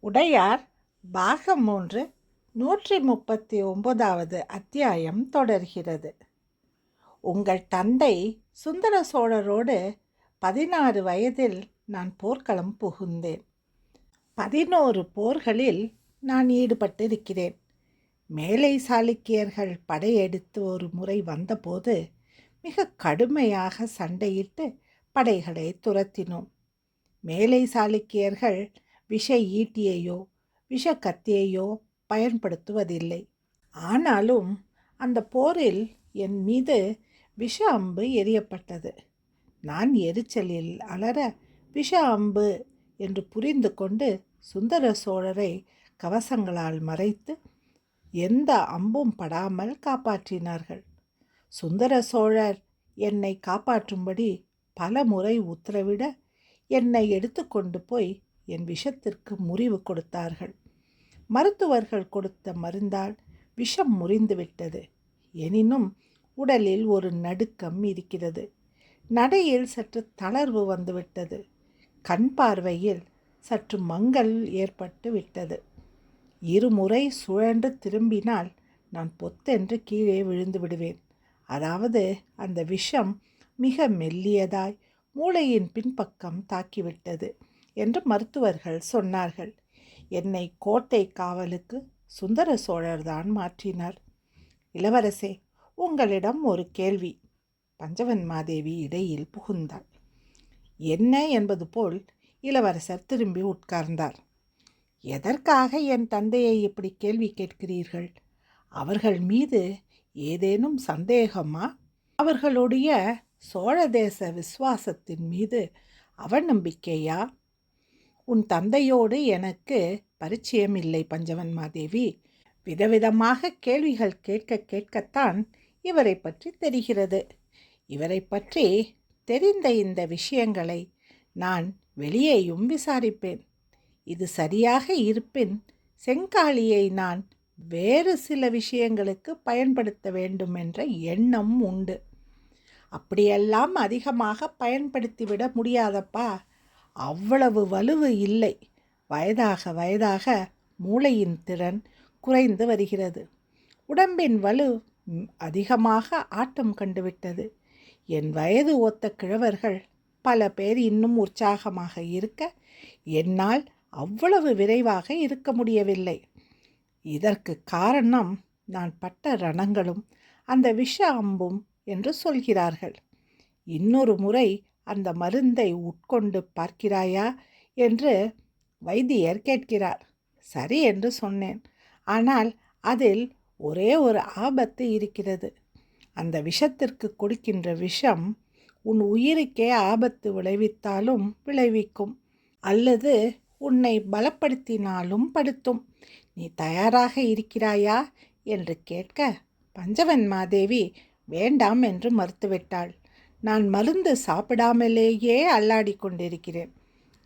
உடையார் பாகம் மூன்று நூற்றி முப்பத்தி ஒன்பதாவது அத்தியாயம் தொடர்கிறது. உங்கள் தந்தை சுந்தர சோழரோடு பதினாறு வயதில் நான் போர்க்களம் புகுந்தேன். பதினோரு போர்களில் நான் ஈடுபட்டிருக்கிறேன். மேலை சாளுக்கியர்கள் படையெடுத்து ஒரு முறை வந்தபோது மிக கடுமையாக சண்டையிட்டு படைகளை துரத்தினோம். மேலை சாளுக்கியர்கள் விஷ ஈட்டியையோ விஷ கத்தியையோ பயன்படுத்துவதில்லை. ஆனாலும் அந்த போரில் என் மீது விஷ அம்பு எரியப்பட்டது நான் எரிச்சலில் அலற விஷ அம்பு என்று புரிந்து கொண்டு சுந்தர சோழரை கவசங்களால் மறைத்து எந்த அம்பும் படாமல் காப்பாற்றினார்கள். சுந்தர சோழர் என்னை காப்பாற்றும்படி பல முறை உத்தரவிட என்னை எடுத்துக்கொண்டு போய் என் விஷத்திற்கு முறிவு கொடுத்தார்கள். மருத்துவர்கள் கொடுத்த மருந்தால் விஷம் முறிந்துவிட்டது எனினும் உடலில் ஒரு நடுக்கம் இருக்கிறது. நடையில் சற்று தளர்வு வந்துவிட்டது கண் பார்வையில் சற்று மங்கல் ஏற்பட்டு விட்டது. இருமுறை சுழன்று திரும்பினால் நான் பொத்தென்று கீழே விழுந்து விடுவேன். அதாவது அந்த விஷம் மிக மெல்லியதாய் மூளையின் பின்பக்கம் தாக்கிவிட்டது. என்று மருத்துவர்கள் சொன்னார்கள். என்னை கோட்டை காவலுக்கு சுந்தர சோழர்தான் மாற்றினார். இளவரசே உங்களிடம் ஒரு கேள்வி. பஞ்சவன் மாதேவி இடையில் புகுந்தாள். என்ன என்பது போல் இளவரசர் திரும்பி உட்கார்ந்தார். எதற்காக என் தந்தையை இப்படி கேள்வி கேட்கிறீர்கள்? அவர்கள் மீது ஏதேனும் சந்தேகமா? அவர்களுடைய சோழ தேச விசுவாசத்தின் மீது அவநம்பிக்கையா? உன் தந்தையோடு எனக்கு பரிச்சயம் இல்லை பஞ்சவன்மாதேவி விதவிதமாக கேள்விகள் கேட்க கேட்கத்தான் இவரை பற்றி தெரிகிறது. இவரை பற்றி தெரிந்த இந்த விஷயங்களை நான் வெளியேயும் விசாரிப்பேன். இது சரியாக இருப்பின் செங்காளியை நான் வேறு சில விஷயங்களுக்கு பயன்படுத்த வேண்டும் என்ற எண்ணம் உண்டு. அப்படியெல்லாம் அதிகமாக பயன்படுத்திவிட முடியாதப்பா. அவ்வளவு வலுவு இல்லை. வயதாக வயதாக மூளையின் திறன் குறைந்து வருகிறது. உடம்பின் வலு அதிகமாக ஆட்டம் கண்டுவிட்டது. என் வயது ஒத்த கிழவர்கள் பல பேர் இன்னும் உற்சாகமாக இருக்க என்னால் அவ்வளவு விரைவாக இருக்க முடியவில்லை. இதற்கு காரணம் நான் பட்ட ரணங்களும் அந்த விஷ அம்பும் என்று சொல்கிறார்கள். இன்னொரு முறை அந்த மருந்தை உட்கொண்டு பார்க்கிறாயா? என்று வைத்தியர் கேட்கிறார். சரி என்று சொன்னேன். ஆனால் அதில் ஒரே ஒரு ஆபத்து இருக்கிறது. அந்த விஷத்திற்கு கொடுக்கின்ற விஷம் உன் உயிருக்கே ஆபத்து விளைவித்தாலும் விளைவிக்கும். அல்லது உன்னை பலப்படுத்தினாலும் படுத்தும். நீ தயாராக இருக்கிறாயா? என்று கேட்க பஞ்சவன் மாதேவி வேண்டாம் என்று மறுத்துவிட்டாள். நான் மருந்து சாப்பிடாமலேயே அல்லாடி கொண்டிருக்கிறேன்.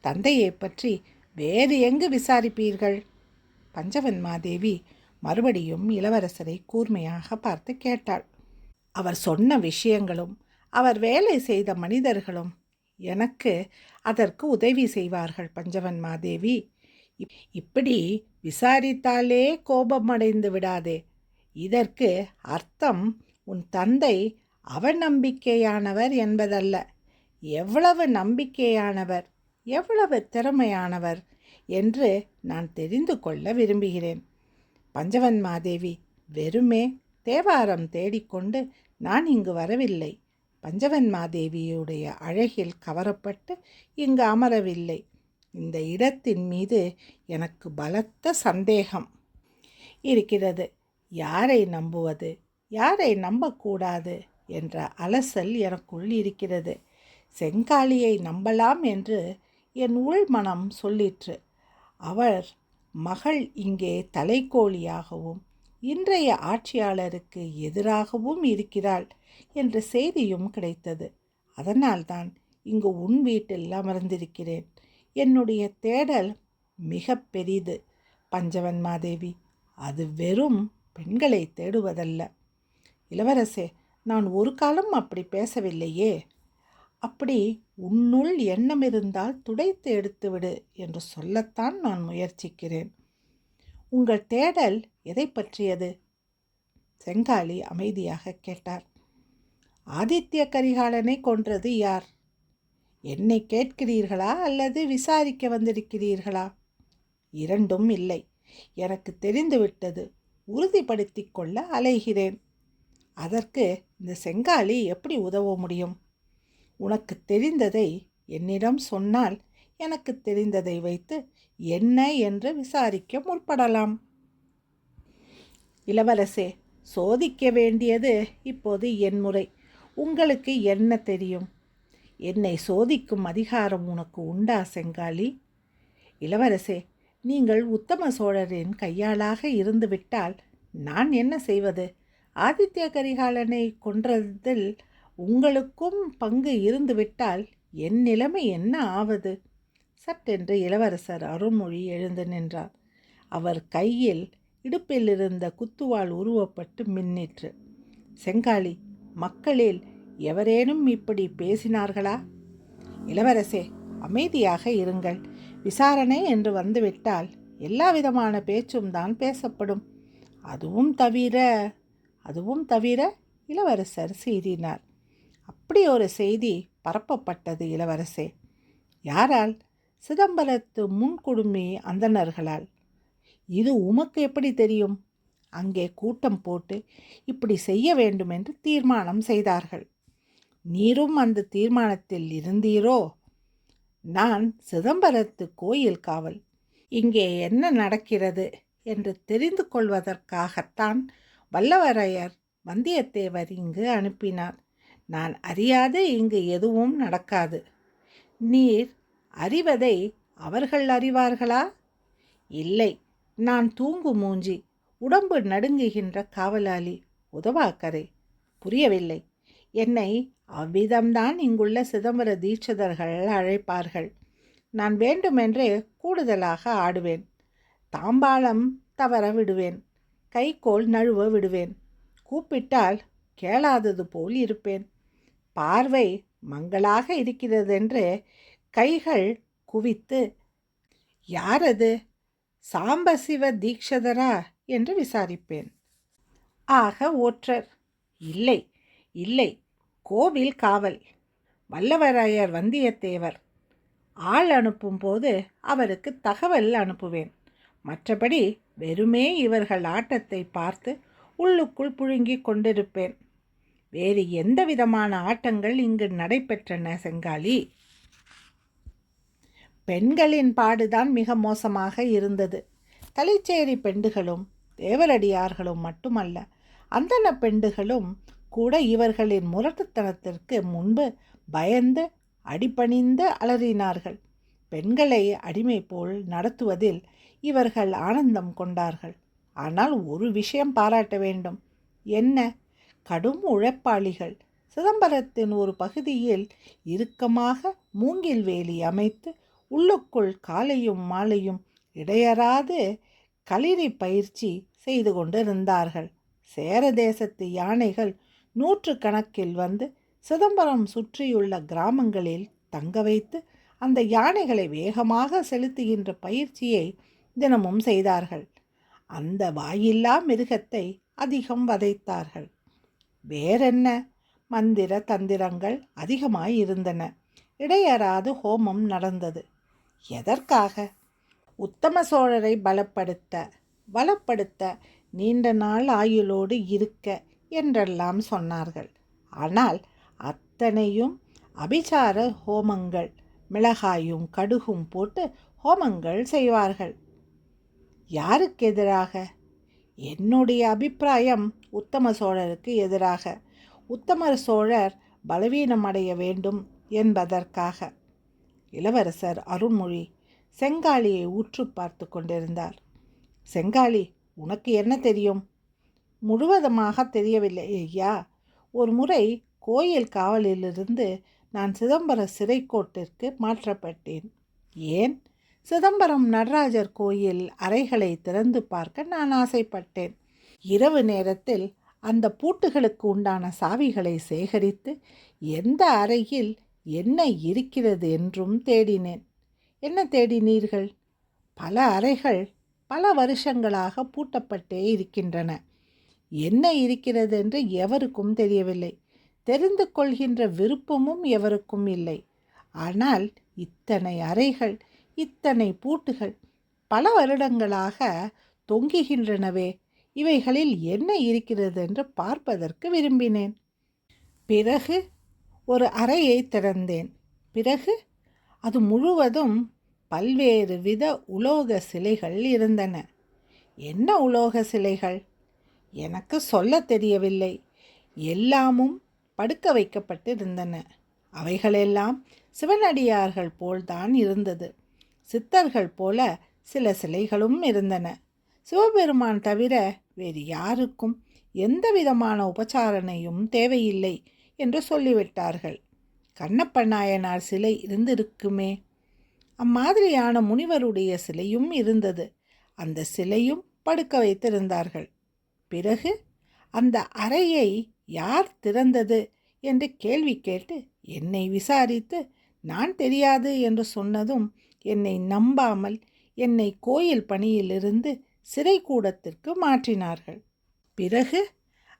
தந்தையை பற்றி வேறு எங்கு விசாரிப்பீர்கள்? பஞ்சவன் மாதேவி மறுபடியும் இளவரசரை கூர்மையாக பார்த்து கேட்டாள். அவர் சொன்ன விஷயங்களும் அவர் வேலை செய்த மனிதர்களும் எனக்கு அதற்கு உதவி செய்வார்கள் பஞ்சவன் மாதேவி. இப்படி விசாரித்தாலே கோபமடைந்து விடாதே. இதற்கு அர்த்தம் உன் தந்தை அவநம்பிக்கையானவர் என்பதல்ல. எவ்வளவு நம்பிக்கையானவர் எவ்வளவு திறமையானவர் என்று நான் தெரிந்து கொள்ள விரும்புகிறேன். பஞ்சவன் மாதேவி வெறுமே தேவாரம் தேடிக்கொண்டு நான் இங்கு வரவில்லை. பஞ்சவன் மாதேவியுடைய அழகில் கவரப்பட்டு இங்கு அமரவில்லை. இந்த இடத்தின் மீது எனக்கு பலத்த சந்தேகம் இருக்கிறது. யாரை நம்புவது யாரை நம்பக்கூடாது? என்ற அலசல் எனக்குள் இருக்கிறது. செங்காளியை நம்பலாம் என்று என் உள் மனம் சொல்லிற்று. அவர் மகள் இங்கே தலைக்கோழியாகவும் இன்றைய ஆட்சியாளருக்கு எதிராகவும் இருக்கிறாள் என்ற செய்தியும் கிடைத்தது. அதனால்தான் இங்கு உன் வீட்டில் அமர்ந்திருக்கிறேன். என்னுடைய தேடல் மிக பெரிது பஞ்சவன் மாதேவி அது வெறும் பெண்களை தேடுவதல்ல. இளவரசே நான் ஒரு காலம் அப்படி பேசவில்லையே. அப்படி உன்னுள் எண்ணம் இருந்தால் துடைத்து எடுத்துவிடு என்று சொல்லத்தான் நான் முயற்சிக்கிறேன். உங்கள் தேடல் எதை பற்றியது? செங்காலி அமைதியாக கேட்டார். ஆதித்ய கரிகாலனை கொன்றது யார்? என்னை கேட்கிறீர்களா அல்லது விசாரிக்க வந்திருக்கிறீர்களா? இரண்டும் இல்லை. எனக்கு தெரிந்துவிட்டது. உறுதிப்படுத்தி கொள்ள அலைகிறேன். அதற்கு இந்த செங்காலி எப்படி உதவ முடியும்? உனக்கு தெரிந்ததை என்னிடம் சொன்னால் எனக்கு தெரிந்ததை வைத்து என்ன என்று விசாரிக்க முற்படலாம். இளவரசே சோதிக்க வேண்டியது இப்போது என் முறை. உங்களுக்கு என்ன தெரியும்? என்னை சோதிக்கும் அதிகாரம் உனக்கு உண்டா செங்காலி? இளவரசே நீங்கள் உத்தம சோழரின் கையாளாக இருந்துவிட்டால் நான் என்ன செய்வது? ஆதித்ய கரிகாலனை கொன்றதில் உங்களுக்கும் பங்கு இருந்துவிட்டால் என் நிலைமை என்ன ஆவது? சட்டென்று இளவரசர் அருள்மொழி எழுந்து நின்றார். அவர் கையில் இடுப்பில் இருந்த குத்துவாள் உருவப்பட்டு மின்னிற்று. செங்காலி மக்களில் எவரேனும் இப்படி பேசினார்களா? இளவரசே அமைதியாக இருங்கள். விசாரணை என்று வந்துவிட்டால் எல்லா விதமான பேச்சும் தான் பேசப்படும். அதுவும் தவிர அதுவும் தவிர இளவரசர் சீறினார் அப்படி ஒரு செய்தி பரப்பப்பட்டது இளவரசே. யாரால்? சிதம்பரத்து முன்குடுமி அந்தணர்களால். இது உமக்கு எப்படி தெரியும்? அங்கே கூட்டம் போட்டு இப்படி செய்ய வேண்டும் என்று தீர்மானம் செய்தார்கள். நீரும் அந்த தீர்மானத்தில் இருந்தீரோ? நான் சிதம்பரத்து கோயில் காவல். இங்கே என்ன நடக்கிறது? என்று தெரிந்து கொள்வதற்காகத்தான் வல்லவரையர் வந்தியத்தேவர் இங்கு அனுப்பினார். நான் அறியாது இங்கு எதுவும் நடக்காது. நீர் அறிவதை அவர்கள் அறிவார்களா? இல்லை நான் தூங்கு மூஞ்சி உடம்பு நடுங்குகின்ற காவலாளி உதவாக்கரை புரியவில்லை. என்னை அவ்விதம்தான் இங்குள்ள சிதம்பர தீட்சிதர்கள் அழைப்பார்கள். நான் வேண்டுமென்றே கூடுதலாக ஆடுவேன். தாம்பாளம் தவற விடுவேன். கைகோள் நழுவ விடுவேன். கூப்பிட்டால் கேளாதது போல் இருப்பேன். பார்வை மங்களாக இருக்கிறதென்று கைகள் குவித்து யாரது? சாம்பசிவ தீக்ஷதரா என்று விசாரிப்பேன். ஆக ஓற்றர். இல்லை இல்லை. கோவில் காவல். வல்லவராயர் வந்தியத்தேவர். ஆள் அனுப்பும் போது அவருக்கு தகவல் அனுப்புவேன். மற்றபடி வெறுமே இவர்கள் ஆட்டத்தை பார்த்து உள்ளுக்குள் புழுங்கிக் கொண்டிருப்பேன். வேறு எந்த விதமான ஆட்டங்கள் இங்கு நடைபெற்றன செங்காலி? பெண்களின் பாடுதான் மிக மோசமாக இருந்தது. தலைச்சேரி பெண்டுகளும் தேவரடியார்களும் மட்டுமல்ல அந்தன பெண்டுகளும் கூட இவர்களின் முரட்டுத்தனத்திற்கு முன்பு பயந்து அடிபணிந்து அலறினார்கள். பெண்களை அடிமை போல் நடத்துவதில் இவர்கள் ஆனந்தம் கொண்டார்கள். ஆனால் ஒரு விஷயம் பாராட்ட வேண்டும். என்ன? கடும் உழைப்பாளிகள் சிதம்பரத்தின் ஒரு பகுதியில் இறுக்கமாக மூங்கில் வேலி அமைத்து உள்ளுக்குள் காலையும் மாலையும் இடையறாது களிரி பயிற்சி செய்து கொண்டிருந்தார்கள். சேர தேசத்து யானைகள் நூற்று கணக்கில் வந்து சிதம்பரம் சுற்றியுள்ள கிராமங்களில் தங்க வைத்து அந்த யானைகளை வேகமாக செலுத்துகின்ற பயிற்சியை தினமும் செய்தார்கள். அந்த வாயில்லா மிருகத்தை அதிகம் வதைத்தார்கள். வேறென்ன? மந்திர தந்திரங்கள் அதிகமாய் இருந்தன. இடையறாது ஹோமம் நடந்தது. எதற்காக? உத்தம சோழரை பலப்படுத்த வளப்படுத்த நீண்ட நாள் ஆயுளோடு இருக்க என்றெல்லாம் சொன்னார்கள். ஆனால் அத்தனையும் அபிசார ஹோமங்கள் மிளகாயும் கடுகும் போட்டு ஹோமங்கள் செய்வார்கள். யாருக்கு எதிராக? என்னுடைய அபிப்பிராயம் உத்தம சோழருக்கு எதிராக. உத்தம சோழர் பலவீனம் அடைய வேண்டும் என்பதற்காக. இளவரசர் அருண்மொழி செங்காலியை உற்று பார்த்து கொண்டிருந்தார். செங்காலி உனக்கு என்ன தெரியும்? முழுவதுமாக தெரியவில்லை ஐயா. ஒரு முறை கோயில் காவலிலிருந்து நான் சிதம்பர சிறைக்கோட்டிற்கு மாற்றப்பட்டேன். ஏன்? சிதம்பரம் நடராஜர் கோயில் அறைகளை திறந்து பார்க்க நான் ஆசைப்பட்டேன். இரவு நேரத்தில் அந்த பூட்டுகளுக்கு உண்டான சாவிகளை சேகரித்து எந்த அறையில் என்ன இருக்கிறது என்றும் தேடினேன். என்ன தேடினீர்கள்? பல அறைகள் பல வருஷங்களாக பூட்டப்பட்டே இருக்கின்றன. என்ன இருக்கிறது என்று எவருக்கும் தெரியவில்லை. தெரிந்து கொள்கின்ற விருப்பமும் எவருக்கும் இல்லை. ஆனால் இத்தனை அறைகள் இத்தனை பூட்டுகள் பல வருடங்களாக தொங்குகின்றனவே. இவைகளில் என்ன இருக்கிறது என்று பார்ப்பதற்கு விரும்பினேன். பிறகு ஒரு அறையை திறந்தேன். பிறகு அது முழுவதும் பல்வேறு வித உலோக சிலைகள் இருந்தன. என்ன உலோக சிலைகள்? எனக்கு சொல்ல தெரியவில்லை. எல்லாமும் படுக்க வைக்கப்பட்டிருந்தன. அவைகளெல்லாம் சிவனடியார்கள் போல்தான் இருந்தது. சித்தர்கள் போல சில சிலைகளும் இருந்தன. சிவபெருமான் தவிர வேறு யாருக்கும் எந்த விதமான உபச்சாரணையும் தேவையில்லை என்று சொல்லிவிட்டார்கள். கண்ணப்ப நாயனார் சிலை இருந்திருக்குமே. அம்மாதிரியான முனிவருடைய சிலையும் இருந்தது. அந்த சிலையும் படுக்க வைத்திருந்தார்கள். பிறகு அந்த அறையை யார் திறந்தது என்று கேள்வி கேட்டு என்னை விசாரித்து நான் தெரியாது என்று சொன்னதும் என்னை நம்பாமல் என்னை கோயில் பணியிலிருந்து சிறைக்கூடத்திற்கு மாற்றினார்கள். பிறகு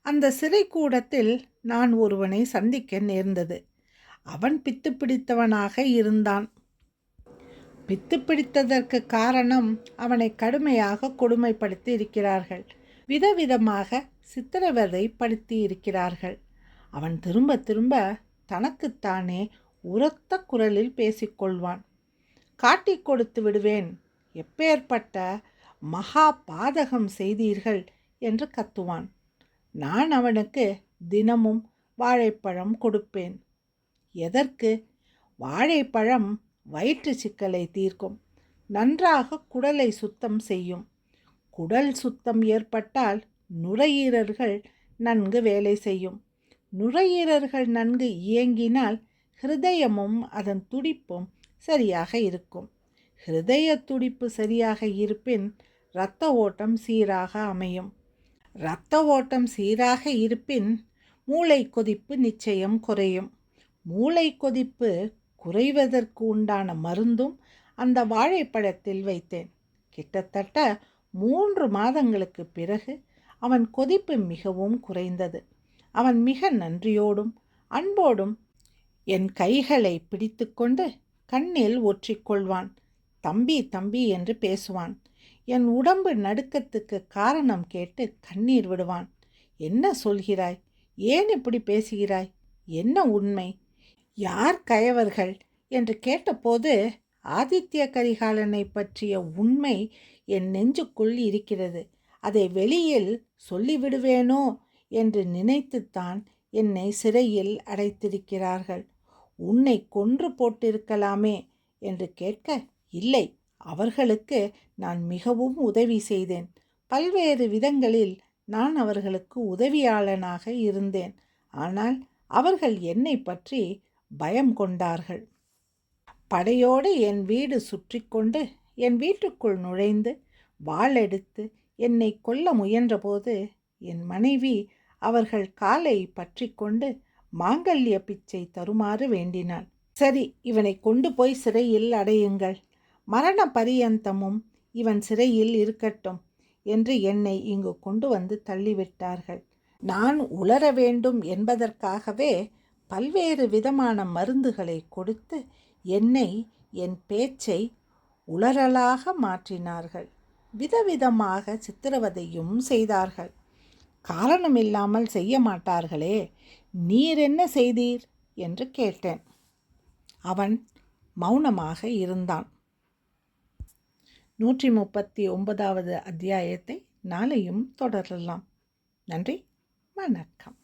அந்த சிறைக்கூடத்தில் நான் ஒருவனை சந்திக்க நேர்ந்தது. அவன் பித்து பிடித்தவனாக இருந்தான். பித்து பிடித்ததற்கு காரணம் அவனை கடுமையாக கொடுமைப்படுத்தி இருக்கிறார்கள் விதவிதமாக சித்திரவதை படுத்தி இருக்கிறார்கள் அவன் திரும்ப திரும்ப தனக்குத்தானே உரத்த குரலில் பேசிக்கொள்வான். காட்டிக் கொடுத்து விடுவேன். எப்பேற்பட்ட மகா பாதகம் செய்தீர்கள் என்று கத்துவான். நான் அவனுக்கு தினமும் வாழைப்பழம் கொடுப்பேன். எதற்கு? வாழைப்பழம் வயிற்று சிக்கலை தீர்க்கும். நன்றாக குடலை சுத்தம் செய்யும். குடல் சுத்தம் ஏற்பட்டால் நுரையீரல்கள் நன்கு வேலை செய்யும். நுரையீரல்கள் நன்கு இயங்கினால் ஹிருதயமும் அதன் துடிப்பும் சரியாக இருக்கும். ஹிருதய துடிப்பு சரியாக இருப்பின் இரத்த ஓட்டம் சீராக அமையும். இரத்த ஓட்டம் சீராக இருப்பின் மூளை கொதிப்பு நிச்சயம் குறையும். மூளை கொதிப்பு குறைவதற்கு உண்டான மருந்தும் அந்த வாழைப்பழத்தில் வைத்தேன். கிட்டத்தட்ட மூன்று மாதங்களுக்கு பிறகு அவன் கொதிப்பு மிகவும் குறைந்தது. அவன் மிக நன்றியோடும் அன்போடும் என் கைகளை பிடித்துக்கொண்டு கண்ணில் ஒற்றிக்கொள்வான். தம்பி தம்பி என்று பேசுவான். என் உடம்பு நடுக்கத்துக்கு காரணம் கேட்டு கண்ணீர் விடுவான். என்ன சொல்கிறாய்? ஏன் இப்படி பேசுகிறாய்? என்ன உண்மை? யார் கயவர்கள்? என்று கேட்டபோது ஆதித்ய கரிகாலனை பற்றிய உண்மை என் நெஞ்சுக்குள் இருக்கிறது. அதை வெளியில் சொல்லிவிடுவேனோ? என்று நினைத்துத்தான் என்னை சிறையில் அடைத்திருக்கிறார்கள். உன்னை கொன்று போட்டிருக்கலாமே என்று கேட்க இல்லை அவர்களுக்கு நான் மிகவும் உதவி செய்தேன். பல்வேறு விதங்களில் நான் அவர்களுக்கு உதவியாளனாக இருந்தேன். ஆனால் அவர்கள் என்னை பற்றி பயம் கொண்டார்கள். படையோடு என் வீடு சுற்றி கொண்டு என் வீட்டுக்குள் நுழைந்து வாளெடுத்து என்னை கொல்ல முயன்றபோது என் மனைவி அவர்கள் காலை பற்றி கொண்டு மாங்கல்ய பிச்சை தருமாறு வேண்டினாள். சரி இவனை கொண்டு போய் சிறையில் அடையுங்கள். மரண பரியந்தமும் இவன் சிறையில் இருக்கட்டும் என்று என்னை இங்கு கொண்டு வந்து தள்ளிவிட்டார்கள். நான் உளர வேண்டும் என்பதற்காகவே பல்வேறு விதமான மருந்துகளை கொடுத்து என்னை என் பேச்சை உளறலாக மாற்றினார்கள். விதவிதமாக சித்திரவதையும் செய்தார்கள். காரணமில்லாமல் செய்ய மாட்டார்களே நீர் என்ன செய்தீர்? என்று கேட்டேன். அவன் மௌனமாக இருந்தான். நூற்றி முப்பத்தி ஒன்பதாவது அத்தியாயத்தை நாளையும் தொடரலாம். நன்றி. வணக்கம்.